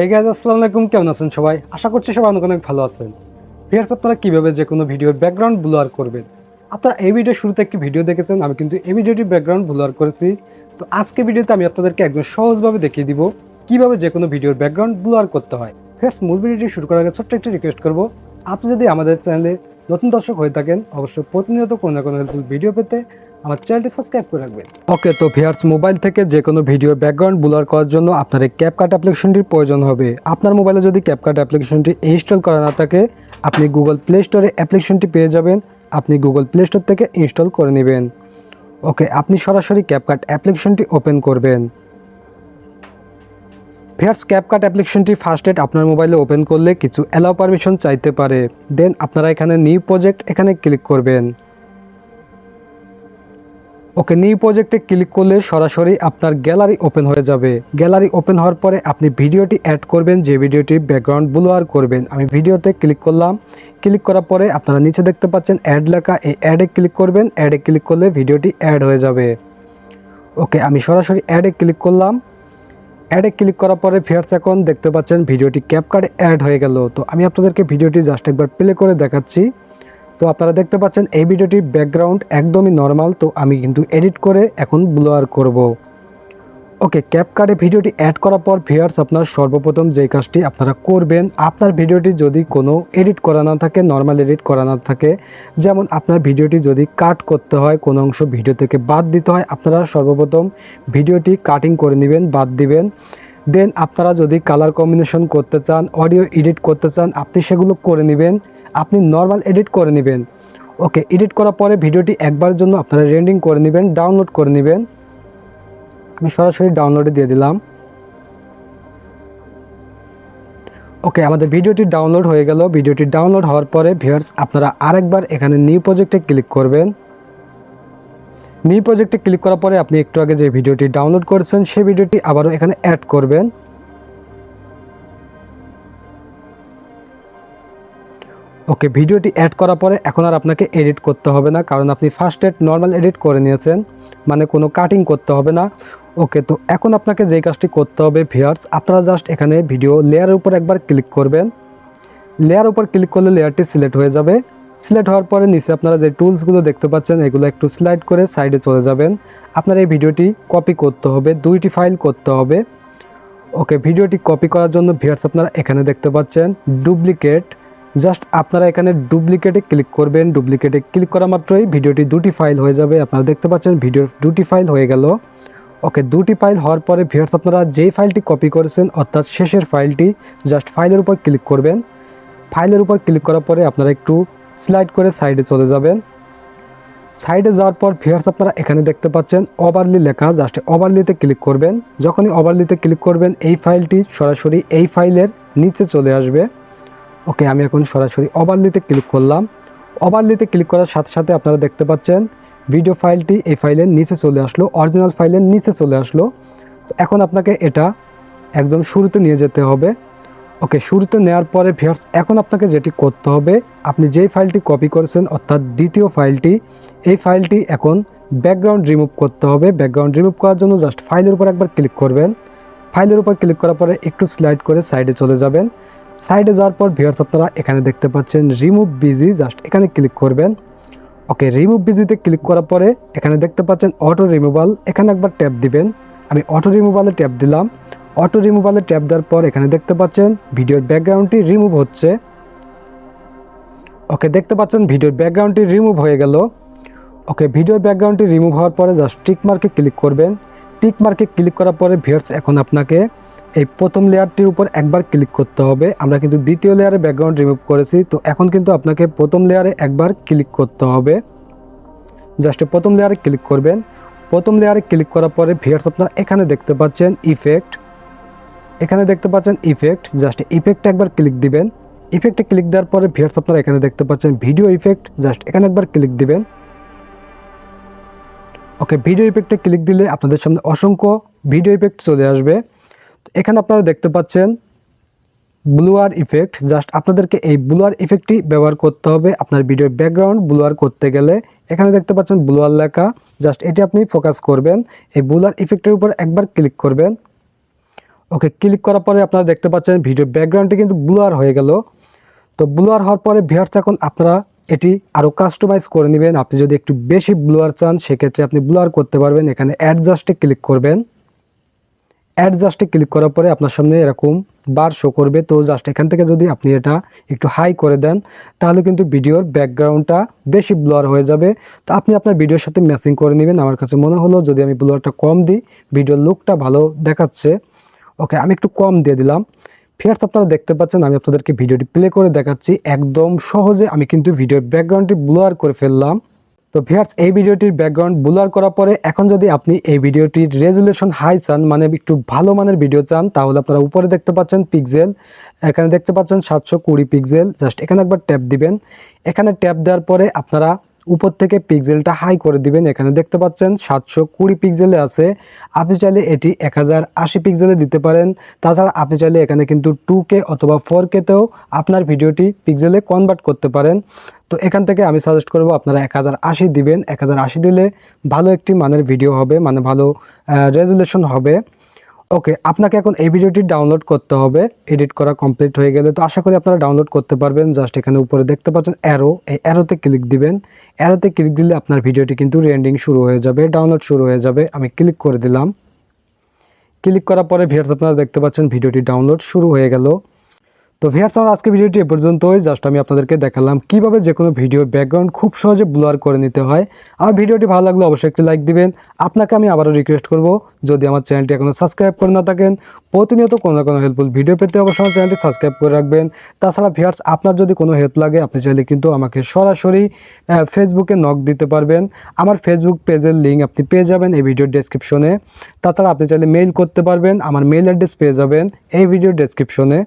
Hey guys আসসালামু আলাইকুম কেমন আছেন সবাই? আশা করছি সবাই অনেক অনেক ভালো আছেন। ভিয়ার্স আপনারা কীভাবে যে কোনো ভিডিওর ব্যাকগ্রাউন্ড ব্লার করবেন? আপনারা এই ভিডিও শুরুতে একটি ভিডিও দেখেছেন, আমি কিন্তু এই ভিডিওটি ব্যাকগ্রাউন্ড ব্লার করেছি। তো আজকে ভিডিওতে আমি আপনাদেরকে একদম সহজভাবে দেখিয়ে দিব কীভাবে যে কোনো ভিডিওর ব্যাকগ্রাউন্ড ব্লার করতে হয়। ফ্রেন্ডস মূল ভিডিওটি শুরু করার আগে ছোট্ট একটি রিকোয়েস্ট করব। আপনি যদি আমাদের চ্যানেলে নতুন দর্শক হয়ে থাকেন, অবশ্যই প্রতিনিয়ত কোনো না কোনো হেল্পফুল ভিডিও পেতে আমার চ্যানেলটি সাবস্ক্রাইব করে রাখবেন। ওকে তো ভিয়ার্স মোবাইল থেকে যে কোনো ভিডিও ব্যাকগ্রাউন্ড ব্লার করার জন্য আপনার এই ক্যাপকাট অ্যাপ্লিকেশনটির প্রয়োজন হবে। আপনার মোবাইলে যদি ক্যাপকাট অ্যাপ্লিকেশনটি ইনস্টল করা না থাকে, আপনি গুগল প্লে স্টোরে অ্যাপ্লিকেশনটি পেয়ে যাবেন, আপনি গুগল প্লে স্টোর থেকে ইনস্টল করে নেবেন। ওকে আপনি সরাসরি ক্যাপকাট অ্যাপ্লিকেশনটি ওপেন করবেন। ভিয়ার্স ক্যাপকাট অ্যাপ্লিকেশনটি ফার্স্ট এড আপনার মোবাইলে ওপেন করলে কিছু অ্যালাউ পারমিশন চাইতে পারে। দেন আপনারা এখানে নিউ প্রজেক্ট এখানে ক্লিক করবেন। ওকে নিউ প্রজেক্টে ক্লিক করলে সরাসরি আপনার গ্যালারি ওপেন হয়ে যাবে। গ্যালারি ওপেন হওয়ার পরে আপনি ভিডিওটি অ্যাড করবেন, যে ভিডিওটি ব্যাকগ্রাউন্ড ব্লোয়ার করবেন। আমি ভিডিওতে ক্লিক করলাম। ক্লিক করার পরে আপনারা নিচে দেখতে পাচ্ছেন অ্যাড লেখা। এই অ্যাডে ক্লিক করবেন। অ্যাডে ক্লিক করলে ভিডিওটি অ্যাড হয়ে যাবে। ওকে আমি সরাসরি অ্যাডে ক্লিক করলাম। অ্যাডে ক্লিক করার পরে ফিয়ার্স এখন দেখতে পাচ্ছেন ভিডিওটি ক্যাপকার্ড অ্যাড হয়ে গেল। তো আমি আপনাদেরকে ভিডিওটি জাস্ট একবার প্লে করে দেখাচ্ছি। তো আপনারা দেখতে পাচ্ছেন এই ভিডিওটির ব্যাকগ্রাউন্ড একদমই নর্মাল, তো আমি কিন্তু এডিট করে এখন ব্লোয়ার করব। ওকে ক্যাপকার্ডে ভিডিওটি অ্যাড করার পর ভিয়ার্স আপনার সর্বপ্রথম যেই কাজটি আপনারা করবেন, আপনার ভিডিওটি যদি কোনো এডিট করা না থাকে নর্মাল এডিট করা না থাকে, যেমন আপনার ভিডিওটি যদি কাট করতে হয়, কোনো অংশ ভিডিও থেকে বাদ দিতে হয়, আপনারা সর্বপ্রথম ভিডিওটি কাটিং করে নেবেন, বাদ দিবেন। দেন আপনারা যদি কালার কম্বিনেশন করতে চান অডিও এডিট করতে চান, আপনি সেগুলো করে নেবেন, আপনি নর্মাল এডিট করে নেবেন। ওকে এডিট করার পরে ভিডিওটি একবার জন্য আপনারা রেন্ডিং করে নেবেন ডাউনলোড করে নেবেন। আমি সরাসরি ডাউনলোডে দিয়ে দিলাম। ওকে আমাদের ভিডিওটি ডাউনলোড হয়ে গেল। ভিডিওটি ডাউনলোড হওয়ার পরে ভিউয়ার্স আপনারা আরেকবার এখানে নিউ প্রজেক্টে ক্লিক করবেন। নিউ প্রজেক্টে ক্লিক করার পরে আপনি একটু আগে যে ভিডিওটি ডাউনলোড করেছেন, সেই ভিডিওটি আবারও এখানে অ্যাড করবেন। ওকে, ভিডিওটি অ্যাড করার পরে এখন আর আপনাকে এডিট করতে হবে না, কারণ আপনি ফার্স্ট এড নর্মাল এডিট করে নিয়েছেন মানে কোনো কাটিং করতে হবে না। ওকে, তো এখন আপনাকে যেই কাজটি করতে হবে ভিয়ার্স আপনারা জাস্ট এখানে ভিডিও লেয়ারের উপর একবার ক্লিক করবেন। লেয়ার উপর ক্লিক করলে লেয়ারটি সিলেক্ট হয়ে যাবে। সিলেক্ট হওয়ার পরে নিচে আপনারা যে টুলসগুলো দেখতে পাচ্ছেন, এগুলো একটু স্লাইড করে সাইডে চলে যাবেন। আপনার এই ভিডিওটি কপি করতে হবে, দুইটি ফাইল করতে হবে। ওকে, ভিডিওটি কপি করার জন্য ভিয়ার্স আপনারা এখানে দেখতে পাচ্ছেন ডুপ্লিকেট জাস্ট আপনারা এখানে ডুপ্লিকেটে ক্লিক করবেন, ডুপ্লিকেটে ক্লিক করা মাত্রই ভিডিওটি দুটি ফাইল হয়ে যাবে। আপনারা দেখতে পাচ্ছেন ভিডিওর দুটি ফাইল হয়ে গেল। ওকে, দুটি ফাইল হওয়ার পরে ভিউয়ার্স, আপনারা যেই ফাইলটি কপি করেছেন, অর্থাৎ শেষের ফাইলটি, জাস্ট ফাইলের উপর ক্লিক করবেন। ফাইলের উপর ক্লিক করার পরে আপনারা একটু স্লাইড করে সাইডে চলে যাবেন। সাইডে যাওয়ার পর ভিউয়ার্স, আপনারা এখানে দেখতে পাচ্ছেন ওভারলি লেখা, জাস্ট ওভারলিতে ক্লিক করবেন। যখনই ওভারলিতে ক্লিক করবেন, এই ফাইলটি সরাসরি এই ফাইলের নিচে চলে আসবে। ওকে, আমি এখন সরাসরি ওভারলিতে ক্লিক করলাম। ওভারলিতে ক্লিক করার সাথে সাথে আপনারা দেখতে পাচ্ছেন ভিডিও ফাইলটি এই ফাইলের নিচে চলে আসলো অরিজিনাল ফাইলের নিচে চলে আসলো। তো এখন আপনাকে এটা একদম শুরুতে নিয়ে যেতে হবে। ওকে, শুরুতে নেওয়ার পরে ভিয়ার্স এখন আপনাকে যেটি করতে হবে, আপনি যেই ফাইলটি কপি করেছেন, অর্থাৎ দ্বিতীয় ফাইলটি এই ফাইলটি এখন ব্যাকগ্রাউন্ড রিমুভ করতে হবে। ব্যাকগ্রাউন্ড রিমুভ করার জন্য জাস্ট ফাইলের উপর একবার ক্লিক করবেন। ফাইলের উপর ক্লিক করার পরে একটু স্লাইড করে সাইডে চলে যাবেন। সাইডে যাওয়ার পর ভিউয়ার্স, আপনারা এখানে দেখতে পাচ্ছেন রিমুভ বিজি জাস্ট এখানে ক্লিক করবেন। ওকে রিমুভ বিজিতে ক্লিক করার পরে এখানে দেখতে পাচ্ছেন অটো রিমুভাল এখানে একবার ট্যাপ দিবেন। আমি অটো রিমুভালে ট্যাপ দিলাম। অটো রিমুভালে ট্যাপ দেওয়ার পর এখানে দেখতে পাচ্ছেন ভিডিওর ব্যাকগ্রাউন্ডটি রিমুভ হচ্ছে। ওকে দেখতে পাচ্ছেন ভিডিওর ব্যাকগ্রাউন্ডটি রিমুভ হয়ে গেল। ওকে ভিডিওর ব্যাকগ্রাউন্ডটি রিমুভ হওয়ার পরে জাস্ট টিক মার্কে ক্লিক করবেন। টিক মার্কে ক্লিক করার পরে ভিউয়ার্স, এখন আপনাকে এই প্রথম লেয়ারটির উপর একবার ক্লিক করতে হবে। আমরা কিন্তু দ্বিতীয় লেয়ারে ব্যাকগ্রাউন্ড রিমুভ করেছি। তো এখন কিন্তু আপনাকে প্রথম লেয়ারে একবার ক্লিক করতে হবে। জাস্ট প্রথম লেয়ারে ক্লিক করবেন। প্রথম লেয়ারে ক্লিক করার পরে ভিয়ার্স আপনারা এখানে দেখতে পাচ্ছেন ইফেক্ট এখানে দেখতে পাচ্ছেন ইফেক্ট জাস্ট ইফেক্টে একবার ক্লিক দিবেন। ইফেক্টে ক্লিক দেওয়ার পরে ভিয়ার্স আপনারা এখানে দেখতে পাচ্ছেন ভিডিও ইফেক্ট জাস্ট এখানে একবার ক্লিক দিবেন। ওকে ভিডিও ইফেক্টে ক্লিক দিলে আপনাদের সামনে অসংখ্য ভিডিও ইফেক্ট চলে আসবে। এখানে আপনারা দেখতে পাচ্ছেন ব্লুয়ার ইফেক্ট জাস্ট আপনাদেরকে এই ব্লুয়ার ইফেক্টটি ব্যবহার করতে হবে আপনার ভিডিওর ব্যাকগ্রাউন্ড ব্লুয়ার করতে গেলে। এখানে দেখতে পাচ্ছেন ব্লুয়ার লেখা। জাস্ট এটি আপনি ফোকাস করবেন। এই ব্লুয়ার ইফেক্টের উপর একবার ক্লিক করবেন। ওকে ক্লিক করার পরে আপনারা দেখতে পাচ্ছেন ভিডিও ব্যাকগ্রাউন্ডটি কিন্তু ব্লুয়ার হয়ে গেল। তো ব্লুয়ার হওয়ার পরে ভিউয়ার্স এখন আপনারা এটি আরও কাস্টমাইজ করে নেবেন। আপনি যদি একটু বেশি ব্লুয়ার চান, সেক্ষেত্রে আপনি ব্লুয়ার করতে পারবেন। এখানে অ্যাডজাস্টে ক্লিক করবেন। অ্যাডজাস্টে ক্লিক করার পরে আপনার সামনে এরকম বার শো করবে। তো জাস্ট এখান থেকে যদি আপনি এটা একটু হাই করে দেন, তাহলে কিন্তু ভিডিওর ব্যাকগ্রাউন্ডটা বেশি ব্লার হয়ে যাবে। তো আপনি আপনার ভিডিওর সাথে ম্যাচিং করে নেবেন। আমার কাছে মনে হলো যদি আমি ব্লারটা কম দিই ভিডিওর লুকটা ভালো দেখাচ্ছে। ওকে আমি একটু কম দিয়ে দিলাম। ফিয়ার্স আপনারা দেখতে পাচ্ছেন, আমি আপনাদেরকে ভিডিওটি প্লে করে দেখাচ্ছি। একদম সহজে আমি কিন্তু ভিডিওর ব্যাকগ্রাউন্ডটি ব্লার করে ফেললাম। তো ভিয়ার্স এই ভিডিওটির ব্যাকগ্রাউন্ড বুলার করার পরে এখন যদি আপনি এই ভিডিওটির রেজুলেশন হাই চান মানে একটু ভালো মানের ভিডিও চান, তাহলে আপনারা উপরে দেখতে পাচ্ছেন পিক্সেল এখানে দেখতে পাচ্ছেন সাতশো কুড়ি পিকজেল জাস্ট এখানে একবার ট্যাপ দিবেন। এখানে ট্যাপ দেওয়ার পরে আপনারা উপর থেকে পিক্সেলটা হাই করে দিবেন। এখানে দেখতে পাচ্ছেন সাতশো কুড়ি পিক্সেলে আছে। আপনি চাইলে এটি এক হাজার আশি পিক্সেলে দিতে পারেন। তাছাড়া আপনি চাইলে এখানে কিন্তু টু কে অথবা ফোর কেতেও আপনার ভিডিওটি পিক্সেলে কনভার্ট করতে পারেন। তো এখান থেকে আমি সাজেস্ট করব আপনারা এক হাজার আশি দিবেন। এক হাজার আশি দিলে ভালো একটি মানের ভিডিও হবে মানে ভালো রেজুলেশন হবে। ওকে আপনাকে এখন এই ভিডিওটি ডাউনলোড করতে হবে এডিট করা কমপ্লিট হয়ে গেলে। তো আশা করি আপনারা ডাউনলোড করতে পারবেন। জাস্ট এখানে উপরে দেখতে পাচ্ছেন অ্যারো এই অ্যারোতে ক্লিক দিবেন। অ্যারোতে ক্লিক দিলে আপনার ভিডিওটি কিন্তু রেন্ডিং শুরু হয়ে যাবে ডাউনলোড শুরু হয়ে যাবে। আমি ক্লিক করে দিলাম। ক্লিক করার পরে ভিয়ার্স আপনারা দেখতে পাচ্ছেন ভিডিওটি ডাউনলোড শুরু হয়ে গেল। তো ভিয়ার্স আমার আজকে ভিডিওটি এ পর্যন্তই। জাস্ট আমি আপনাদেরকে দেখালাম কীভাবে যে কোনো ভিডিওর ব্যাকগ্রাউন্ড খুব সহজে ব্লার করে নিতে হয়। আর ভিডিওটি ভালো লাগলে অবশ্যই একটি লাইক দিবেন। আপনাকে আমি আবারও রিকোয়েস্ট করব, যদি আমার চ্যানেলটি এখনও সাবস্ক্রাইব করে না থাকেন, প্রতিনিয়ত কোনো না কোনো হেল্পফুল ভিডিও পেতে অবশ্যই আমার চ্যানেলটি সাবস্ক্রাইব করে রাখবেন। তাছাড়া ভিয়ার্স আপনার যদি কোনো হেল্প লাগে, আপনি চাইলে কিন্তু আমাকে সরাসরি ফেসবুকে নক দিতে পারবেন। আমার ফেসবুক পেজের লিঙ্ক আপনি পেয়ে যাবেন এই ভিডিওর ডেসক্রিপশনে তাছাড়া আপনি চাইলে মেইল করতে পারবেন। আমার মেইল অ্যাড্রেস পেয়ে যাবেন এই ভিডিওর ডেসক্রিপশনে